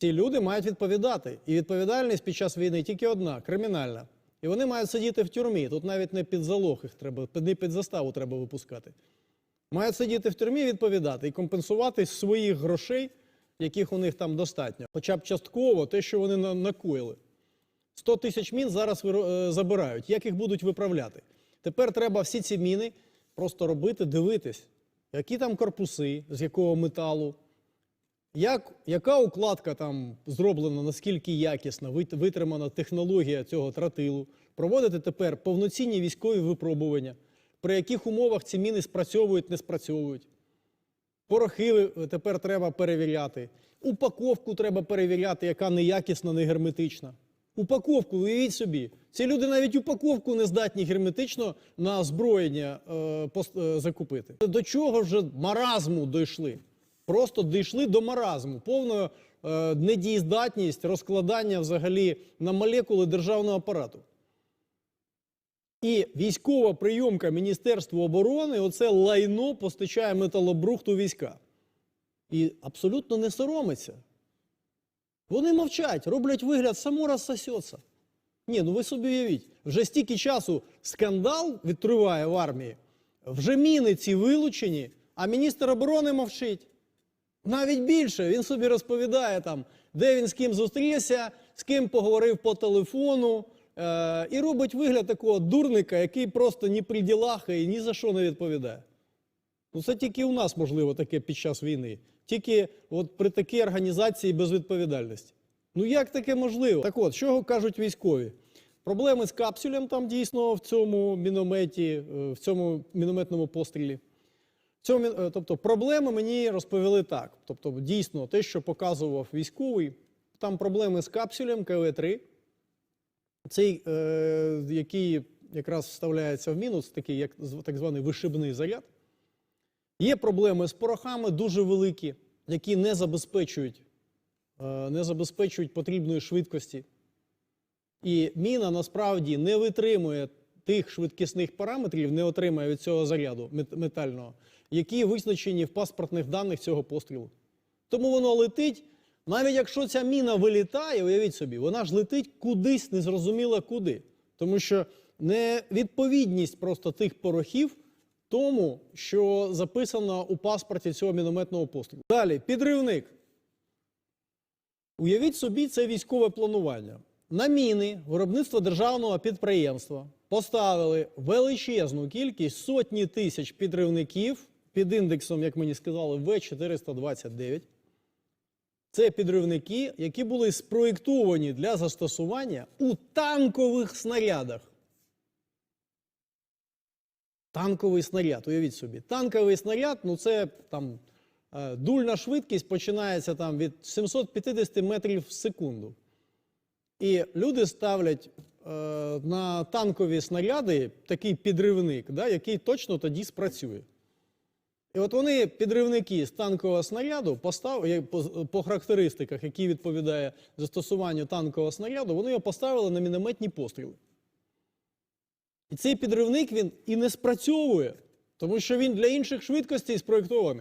Ці люди мають відповідати. І відповідальність під час війни тільки одна кримінальна. І вони мають сидіти в тюрмі. Тут навіть не під залог їх треба, не під заставу треба випускати. Мають сидіти в тюрмі, відповідати і компенсувати своїх грошей, яких у них там достатньо. Хоча б частково те, що вони на- накоїли. 100 тисяч мін зараз е, забирають. Як їх будуть виправляти? Тепер треба всі ці міни просто робити, дивитись, які там корпуси, з якого металу, як, яка укладка там зроблена, наскільки якісна, витримана технологія цього тротилу, проводити тепер повноцінні військові випробування, при яких умовах ці міни спрацьовують, не спрацьовують. Порохи е, тепер треба перевіряти. Упаковку треба перевіряти, яка неякісна, не герметична. Упаковку, уявіть собі. Ці люди навіть упаковку не здатні герметично на озброєння е, е, закупити. До чого вже маразму дійшли? Просто дійшли до маразму, повної е, недієздатність розкладання взагалі на молекули державного апарату. І військова прийомка Міністерства оборони оце лайно постачає металобрухт у війська. І абсолютно не соромиться. Вони мовчать, роблять вигляд, само розсосеться. Ні, ну ви собі уявіть, вже стільки часу скандал відтриває в армії, вже міни ці вилучені, а міністр оборони мовчить. Навіть більше він собі розповідає там, де він з ким зустрівся, з ким поговорив по телефону, е- і робить вигляд такого дурника, який просто ні при ділах і ні за що не відповідає. Ну, це тільки у нас можливо таке під час війни. Тільки от при такій організації без відповідальності. Ну як таке можливо? Так от, що кажуть військові? Проблеми з капсулем там дійсно в цьому мінометі, е, в цьому мінометному пострілі. Цьому, е, тобто, проблеми мені розповіли так. Тобто, дійсно, те, що показував військовий, там проблеми з капсулем КВ-3, цей, е, який якраз вставляється в мінус, такий як так званий вишибний заряд. Є проблеми з порохами дуже великі, які не забезпечують, е, не забезпечують потрібної швидкості. І міна насправді не витримує тих швидкісних параметрів, не отримає від цього заряду метального, які визначені в паспортних даних цього пострілу. Тому воно летить, навіть якщо ця міна вилітає, уявіть собі, вона ж летить кудись, незрозуміло куди. Тому що невідповідність просто тих порохів тому, що записано у паспорті цього мінометного пострілу. Далі, підривник. Уявіть собі це військове планування. На міни виробництва державного підприємства поставили величезну кількість сотні тисяч підривників під індексом, як мені сказали, В429. Це підривники, які були спроєктовані для застосування у танкових снарядах. Танковий снаряд, уявіть собі. Танковий снаряд, ну це там е, дульна швидкість починається там від 750 метрів в секунду. І люди ставлять е, на танкові снаряди такий підривник, да, який точно тоді спрацює. І от вони, підривники з танкового снаряду, постав, по, по характеристиках, які відповідає застосуванню танкового снаряду, вони його поставили на мінометні постріли. І цей підривник він і не спрацьовує, тому що він для інших швидкостей спроєктований.